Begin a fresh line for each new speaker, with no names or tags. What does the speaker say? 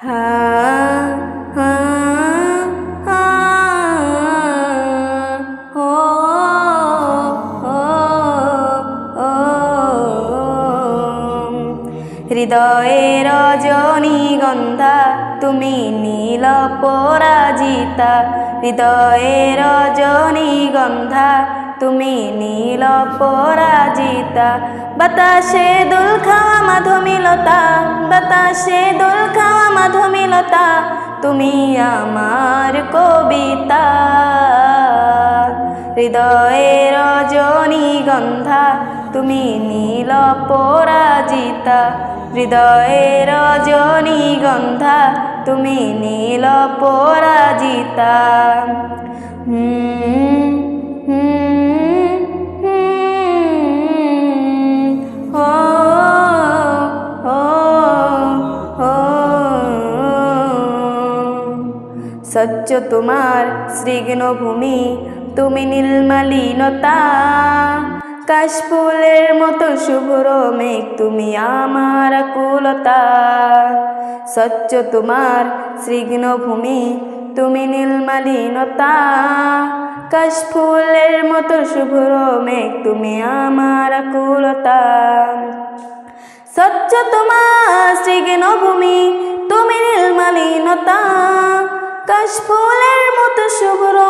হৃদয়ে রজনীগন্ধা তুমি নীল পরাজিতা। হৃদয়ে রজনীগন্ধা তুমি নীল পরাজিতা। বাতাসে দোল খাওয়া মাধমিলতা, বাতাসে দোল তুমি আমার কবিতা। হৃদয়ে রজনী গন্ধা, তুমি নীল পরাজিতা। হৃদয়ে রজনী গন্ধা, তুমি নীল পরাজিতা। হুম সচ্চ তোমার সৃগ্ন ভূমি তুমি নীলমালিনতা। কাশফুলের মতো শুভ্র মেঘ, তুমি আমার কুলতা সচ্চ তোমার সৃগ্ন ভূমি তুমি নীলমালিনতা। কাশফুলের মতো শুভ্র মেঘ, তুমি আমার কুলতা স্বচ্ছ তোমার সৃগণ ভূমি তুমি নীলমালিনতা। কাশফুলের মতো শুভ্র।